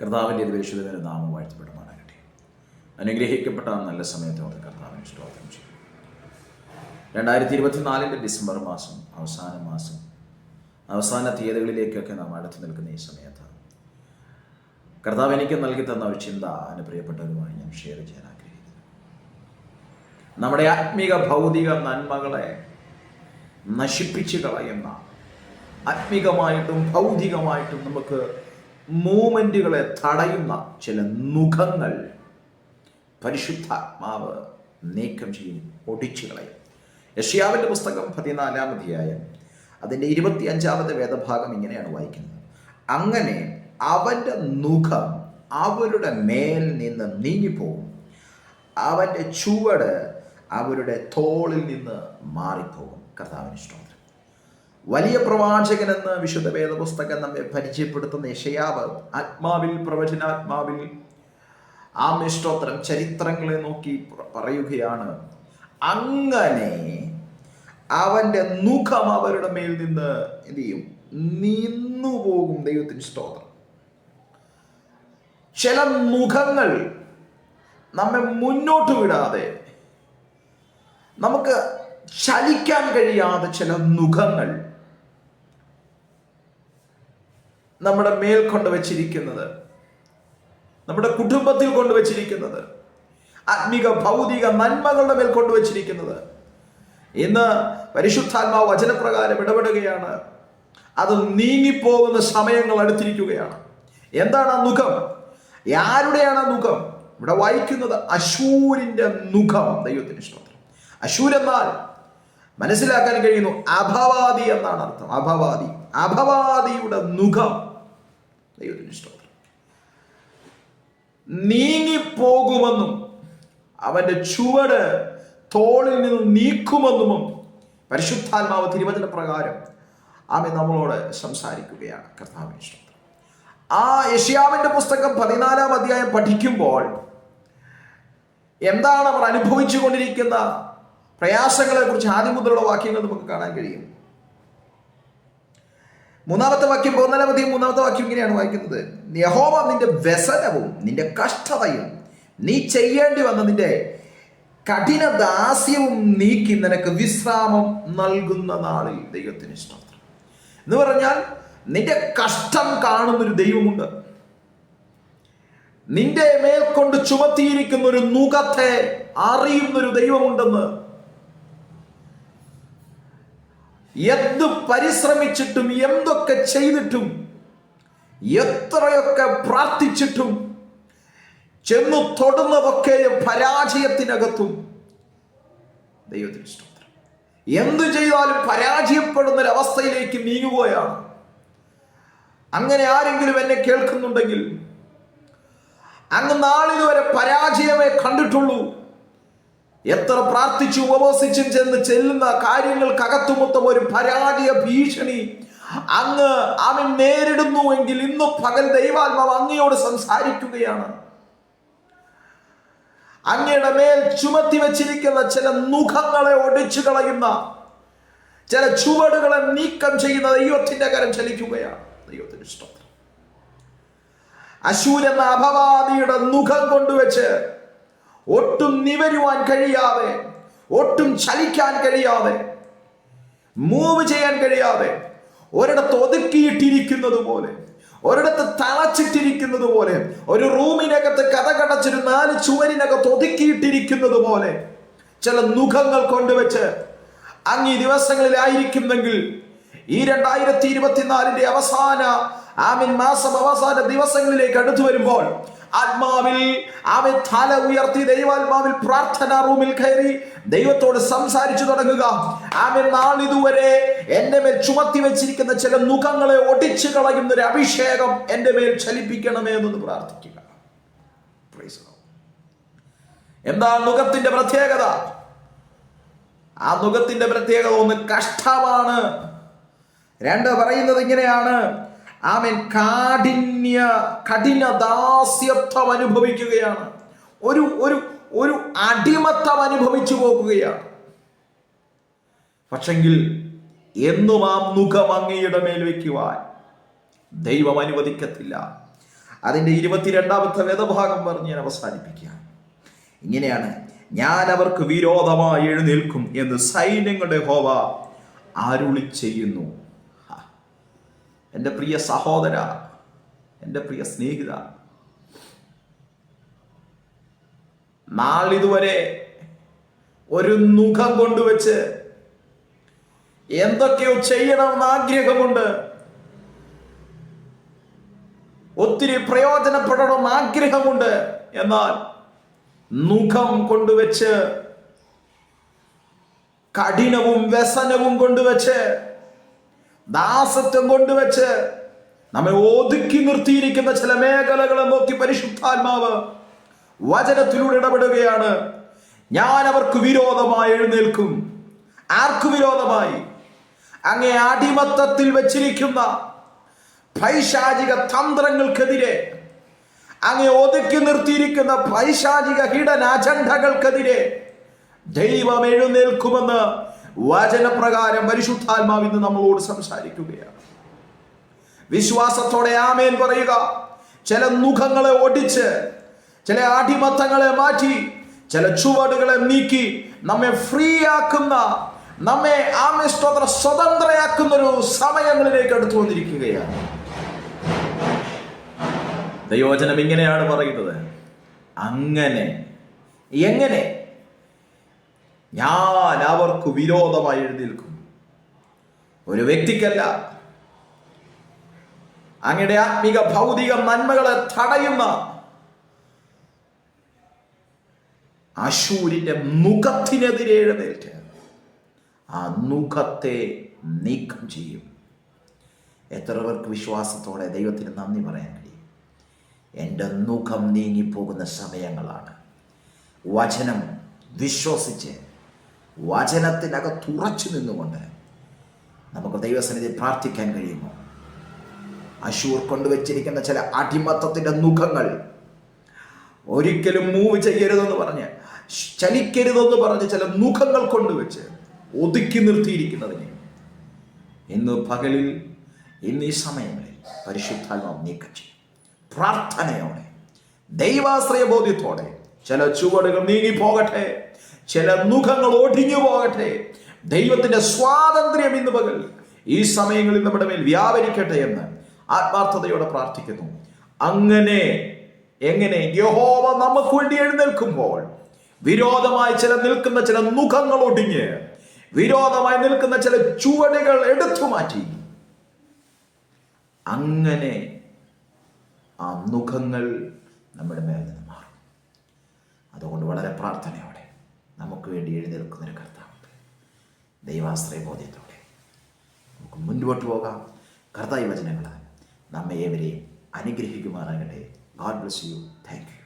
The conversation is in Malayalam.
കർത്താവിന്റെ പരിശുദ്ധ നാമം വാഴ്ത്തപ്പെടുമാറാകട്ടെ അനുഗ്രഹിക്കപ്പെട്ട നല്ല നല്ല സമയത്തോടെ കർത്താവിനെ സ്തോത്രം ചെയ്യും. രണ്ടായിരത്തി ഇരുപത്തിനാലിന്റെ ഡിസംബർ മാസം അവസാന മാസം അവസാന തീയതികളിലേക്കൊക്കെ നാം അടുത്ത് നിൽക്കുന്ന ഈ സമയത്ത് കർത്താവ് എനിക്ക് നൽകി തന്ന ഒരു ചിന്ത എന്റെ പ്രിയപ്പെട്ടവരുമായി ഞാൻ ഷെയർ ചെയ്യാൻ ആഗ്രഹിക്കുന്നു. നമ്മുടെ ആത്മീക ഭൗതിക നന്മകളെ നശിപ്പിച്ചു കളയുന്ന ആത്മീകമായിട്ടും ഭൗതികമായിട്ടും നമുക്ക് മൂമെന്റുകളെ തടയുന്ന ചില മുഖങ്ങൾ പരിശുദ്ധാത്മാവ് നീക്കം ചെയ്യും ഒടിച്ചു കളയും. യഷ്യാവിന്റെ പുസ്തകം പതിനാലാം അധ്യായം അതിന്റെ ഇരുപത്തി അഞ്ചാമത്തെ വേദഭാഗം ഇങ്ങനെയാണ് വായിക്കുന്നത്. അങ്ങനെ അവന്റെ മുഖം അവരുടെ മേൽ നിന്ന് നീങ്ങിപ്പോകും. അവന്റെ ചുവട് അവരുടെ തോളിൽ നിന്ന് മാറിപ്പോകും. കർത്താവിന് ഇഷ്ടം വലിയ പ്രവാചകൻ എന്ന് വിശുദ്ധ വേദപുസ്തകം നമ്മെ പരിചയപ്പെടുത്തുന്ന യശയാവ് ആത്മാവിൽ പ്രവചനാത്മാവിൽ ആ മിഷ്ടോത്രം ചരിത്രങ്ങളെ നോക്കി പറയുകയാണ്. അങ്ങനെ അവന്റെ മുഖം അവരുടെ മേൽ നിന്ന് എന്ത് ചെയ്യും? നിന്നു പോകും ദൈവത്തിന് സ്തോത്രം. ചില മുഖങ്ങൾ നമ്മെ മുന്നോട്ട് വിടാതെ നമുക്ക് ചലിക്കാൻ കഴിയാതെ ചില മുഖങ്ങൾ നമ്മുടെ മേൽ കൊണ്ടുവച്ചിരിക്കുന്നത്. നമ്മുടെ കുടുംബത്തിൽ കൊണ്ടുവച്ചിരിക്കുന്നത്. ആത്മീക ഭൗതിക നന്മകളുടെ മേൽ കൊണ്ടുവച്ചിരിക്കുന്നത്. ഇന്ന് പരിശുദ്ധാത്മാവ് വചനപ്രകാരം ഇടപെടുകയാണ്. അത് നീങ്ങിപ്പോകുന്ന സമയങ്ങൾ അടുത്തിരിക്കുകയാണ്. എന്താണ് ആ മുഖം ആരുടെയാണ് ആ മുഖം ഇവിടെ വായിക്കുന്നത് അശൂരിന്റെ മുഖം ദൈവത്തിന് ഇഷ്ടം അശൂർ എന്നാൽ മനസ്സിലാക്കാൻ കഴിയുന്നു അഭവാദി എന്നാണ് അർത്ഥം. അഭവാദി. അഭവാദിയുടെ മുഖം ദൈവത്തിന് സ്തോത്രം നീങ്ങിപ്പോകുമെന്നും അവന്റെ ചുവട് തോളിൽ നിന്നും നീക്കുമെന്നും പരിശുദ്ധാത്മാവ് തിരുവചന പ്രകാരം ആമെ നമ്മളോട് സംസാരിക്കുകയാണ്. കർത്താവിന് ഇഷ്ടം ആ യഷ്യാവിന്റെ പുസ്തകം പതിനാലാം അധ്യായം പഠിക്കുമ്പോൾ എന്താണ് അവർ അനുഭവിച്ചു കൊണ്ടിരിക്കുന്ന പ്രയാസങ്ങളെ കുറിച്ച് ആദ്യം മുതലുള്ള വാക്യങ്ങൾ നമുക്ക് കാണാൻ കഴിയും. മൂന്നാമത്തെ വാക്യം ഒന്നര അധ്യായം മൂന്നാമത്തെ വാക്യം ഇങ്ങനെയാണ് വായിക്കുന്നത്. യഹോവ നിന്റെ വ്യസനവും നിന്റെ കഷ്ടതയും നീ ചെയ്യേണ്ടി വന്ന നിന്റെ കഠിന ദാസ്യവും നീക്കി നിനക്ക് വിശ്രാമം നൽകുന്ന നാളിൽ ദൈവത്തിന് ഇഷ്ടം എന്ന് പറഞ്ഞാൽ നിന്റെ കഷ്ടം കാണുന്നൊരു ദൈവമുണ്ട്. നിന്റെ മേൽക്കൊണ്ട് കൊണ്ട് ചുമത്തിയിരിക്കുന്ന ഒരു നുഖത്തെ അറിയുന്നൊരു ദൈവമുണ്ടെന്ന് എന്ത് പരിശ്രമിച്ചിട്ടും എന്തൊക്കെ ചെയ്തിട്ടും എത്രയൊക്കെ പ്രാർത്ഥിച്ചിട്ടും ചെന്നു തൊടുന്നതൊക്കെ പരാജയത്തിനകത്തും. ദൈവത്തിന് സ്തോത്രം. എന്തു ചെയ്താലും പരാജയപ്പെടുന്ന ഒരു അവസ്ഥയിലേക്ക് നീങ്ങുകയാണ്. അങ്ങനെ ആരെങ്കിലും എന്നെ കേൾക്കുന്നുണ്ടെങ്കിൽ അങ്ങ് നാളിതുവരെ പരാജയമേ കണ്ടിട്ടുള്ളൂ. എത്ര പ്രാർത്ഥിച്ചു ഉപവസിച്ചും ചെന്ന് ചെല്ലുന്ന കാര്യങ്ങൾക്കകത്തുമൊത്തം ഒരു പരാജയ ഭീഷണി. അങ്ങ് അവൻ നേരിടുന്നു എങ്കിൽ ഇന്ന് പകൽ ദൈവാത്മാവ് അങ്ങയോട് സംസാരിക്കുകയാണ്. അങ്ങയുടെ മേൽ ചുമത്തി വെച്ചിരിക്കുന്ന ചില മുഖങ്ങളെ ഒടിച്ചു കളയുന്ന ചില ചുവടുകളെ നീക്കം ചെയ്യുന്ന ദൈവത്തിന്റെ കരം ചലിക്കുകയാണ്. ദൈവത്തിന് ഇഷ്ടം അശൂരെന്ന അഭവാദിയുടെ മുഖം കൊണ്ടുവച്ച് ഒട്ടും നിവരുവാൻ കഴിയാതെ ഒട്ടും ചലിക്കാൻ കഴിയാതെ മൂവ് ചെയ്യാൻ കഴിയാതെ ഒരിടത്ത് ഒതുക്കിയിട്ടിരിക്കുന്നത് പോലെ ഒരിടത്ത് തളച്ചിട്ടിരിക്കുന്നത് പോലെ ഒരു റൂമിനകത്ത് കഥകടച്ചൊരു നാല് ചുവരിനകത്ത് ഒതുക്കിയിട്ടിരിക്കുന്നത് പോലെ ചില മുഖങ്ങൾ കൊണ്ടുവച്ച് അങ്ങ് ഈ ദിവസങ്ങളിലായിരിക്കുന്നെങ്കിൽ ഈ രണ്ടായിരത്തി ഇരുപത്തിനാലിന്റെ അവസാന ആമിൻ മാസം അവസാന ദിവസങ്ങളിലേക്ക് അടുത്തു വരുമ്പോൾ ആത്മാവിൽ ആമൻ തല ഉയർത്തി ദൈവാത്മാവിൽ പ്രാർത്ഥനാ റൂമിൽ കയറി ദൈവത്തോട് സംസാരിച്ചു തുടങ്ങുക. ആമൻ നാളിതുവരെ എന്റെ മേൽ ചുമത്തി വെച്ചിരിക്കുന്ന ചില മുഖങ്ങളെ ഒടിച്ചു കളയുന്ന ഒരു അഭിഷേകം എന്റെ മേൽ ചലിപ്പിക്കണമേ എന്നൊന്ന് പ്രാർത്ഥിക്കുക. എന്താ മുഖത്തിന്റെ പ്രത്യേകത? ആ മുഖത്തിന്റെ പ്രത്യേകത ഒന്ന് കഷ്ടമാണ്. രണ്ട് പറയുന്നത് ഇങ്ങനെയാണ്. ആമൻ. കാഠിന്യ കഠിന ദാസ്യത്വം അനുഭവിക്കുകയാണ്. ഒരു ഒരു ഒരു അടിമത്തം അനുഭവിച്ചു പോകുകയാണ്. പക്ഷെങ്കിൽ എന്നും ആ മുഖം അങ്ങയുടെ മേൽ വയ്ക്കുവാൻ ദൈവം അനുവദിക്കത്തില്ല. അതിന്റെ ഇരുപത്തിരണ്ടാമത്തെ വേദഭാഗം പറഞ്ഞ് ഞാൻ അവസാനിപ്പിക്കുക ഇങ്ങനെയാണ് ഞാൻ അവർക്ക് വിരോധമായി എഴുന്നേൽക്കും എന്ന് സൈന്യങ്ങളുടെ ഹോവ ആരുളി ചെയ്യുന്നു. എന്റെ പ്രിയ സഹോദര എന്റെ പ്രിയ സ്നേഹിത നാളിതുവരെ ഒരു മുഖം കൊണ്ടുവച്ച് എന്തൊക്കെയോ ചെയ്യണമെന്ന് ആഗ്രഹമുണ്ട്. ഒത്തിരി പ്രയോജനപ്പെടണമെന്ന് ആഗ്രഹമുണ്ട്. എന്നാൽ മുഖം കൊണ്ടുവച്ച് കഠിനവും വ്യസനവും കൊണ്ടുവച്ച് ദാസത്വം കൊണ്ടുവച്ച് നമ്മെ ഒതുക്കി നിർത്തിയിരിക്കുന്ന ചില മേഖലകളെ നോക്കി പരിശുദ്ധാത്മാവ് വചനത്തിലൂടെ ഇടപെടുകയാണ്. ഞാൻ അവർക്ക് വിരോധമായി എഴുന്നേൽക്കും. ആർക്ക് വിരോധമായി? അങ്ങേ അടിമത്തത്തിൽ വച്ചിരിക്കുന്ന പൈശാചിക തന്ത്രങ്ങൾക്കെതിരെ അങ്ങേ ഒതുക്കി നിർത്തിയിരിക്കുന്ന പൈശാചിക ഹിഡൻ അജണ്ടകൾക്കെതിരെ ദൈവം എഴുന്നേൽക്കുമെന്ന് വചനപ്രകാരം പരിശുദ്ധാത്മാവ് ഇന്ന് നമ്മളോട് സംസാരിക്കുകയാണ്. വിശ്വാസത്തോടെ ആമേൻ പറയുക. ചില മുഖങ്ങളെ ഒടിച്ച് ചില അടിമത്തങ്ങളെ മാറ്റി ചില ചുവടുകളെ നീക്കി നമ്മെ ഫ്രീ ആക്കുന്ന നമ്മെ ആമേ സ്തോത്ര സ്വതന്ത്രയാക്കുന്ന ഒരു സമയങ്ങളിലേക്ക് അടുത്തു വന്നിരിക്കുകയാണ്. ദയോജനം ഇങ്ങനെയാണ് പറയുന്നത്. അങ്ങനെ എങ്ങനെ ഞാൻ അവർക്ക് വിരോധമായി നിൽക്കും ഒരു വ്യക്തിക്കല്ല. അങ്ങയുടെ ആത്മിക ഭൗതിക നന്മകളെ തടയുന്ന അശൂരിന്റെ മുഖത്തിനെതിരെ എഴുന്നേറ്റ് ആ മുഖത്തെ നീക്കം ചെയ്യും. എത്ര പേർക്ക് വിശ്വാസത്തോടെ ദൈവത്തിന് നന്ദി പറയാൻ കഴിയും. എന്റെ മുഖം നീങ്ങിപ്പോകുന്ന സമയങ്ങളാണ്. വചനം വിശ്വസിച്ച് വചനത്തിനകത്തുറച്ചു നിന്നുകൊണ്ട് നമുക്ക് ദൈവസന്നിധി പ്രാർത്ഥിക്കാൻ കഴിയുമോ? അശൂർ കൊണ്ടുവച്ചിരിക്കുന്ന ചില അടിമത്തത്തിന്റെ മുഖങ്ങൾ ഒരിക്കലും മൂവ് ചെയ്യരുതെന്ന് പറഞ്ഞ് ചലിക്കരുതെന്ന് പറഞ്ഞ് ചില മുഖങ്ങൾ കൊണ്ടുവച്ച് ഒതുക്കി നിർത്തിയിരിക്കുന്നതിന് ഇന്ന് പകലിൽ ഇന്ന് ഈ സമയങ്ങളിൽ പരിശുദ്ധാത്മാവ് നീക്കം ചെയ്യും. പ്രാർത്ഥനയോടെ ദൈവാശ്രയ ബോധ്യത്തോടെ ചില ചുവടുകൾ നീങ്ങിപ്പോകട്ടെ. ചില മുഖങ്ങൾ ഒടിഞ്ഞു പോകട്ടെ. ദൈവത്തിന്റെ സ്വാതന്ത്ര്യം ഇന്ന് പകൽ ഈ സമയങ്ങളിൽ നമ്മുടെ മേൽ വ്യാപരിക്കട്ടെ എന്ന് ആത്മാർത്ഥതയോടെ പ്രാർത്ഥിക്കുന്നു. അങ്ങനെ എങ്ങനെ? യഹോവ നമുക്ക് വേണ്ടി എഴുന്നേൽക്കുമ്പോൾ വിരോധമായി ചില നിൽക്കുന്ന ചില മുഖങ്ങൾ ഒടിഞ്ഞ് വിരോധമായി നിൽക്കുന്ന ചില ചുവടുകൾ എടുത്തു മാറ്റി. അങ്ങനെ ആ മുഖങ്ങൾ നമ്മുടെ മേൽ നിന്ന് മാറും. അതുകൊണ്ട് വളരെ പ്രാർത്ഥനയോടെ നമുക്ക് വേണ്ടി എഴുന്നേൽക്കുന്ന ഒരു കർത്താവുണ്ട്. ദൈവാശ്രയ ബോധ്യത്തോടെ നമുക്ക് മുൻപോട്ട് പോകാം. കർത്താവ് വചനങ്ങൾ നമ്മെ ഏവരെയും അനുഗ്രഹിക്കുമാറാകട്ടെ. God bless you thank you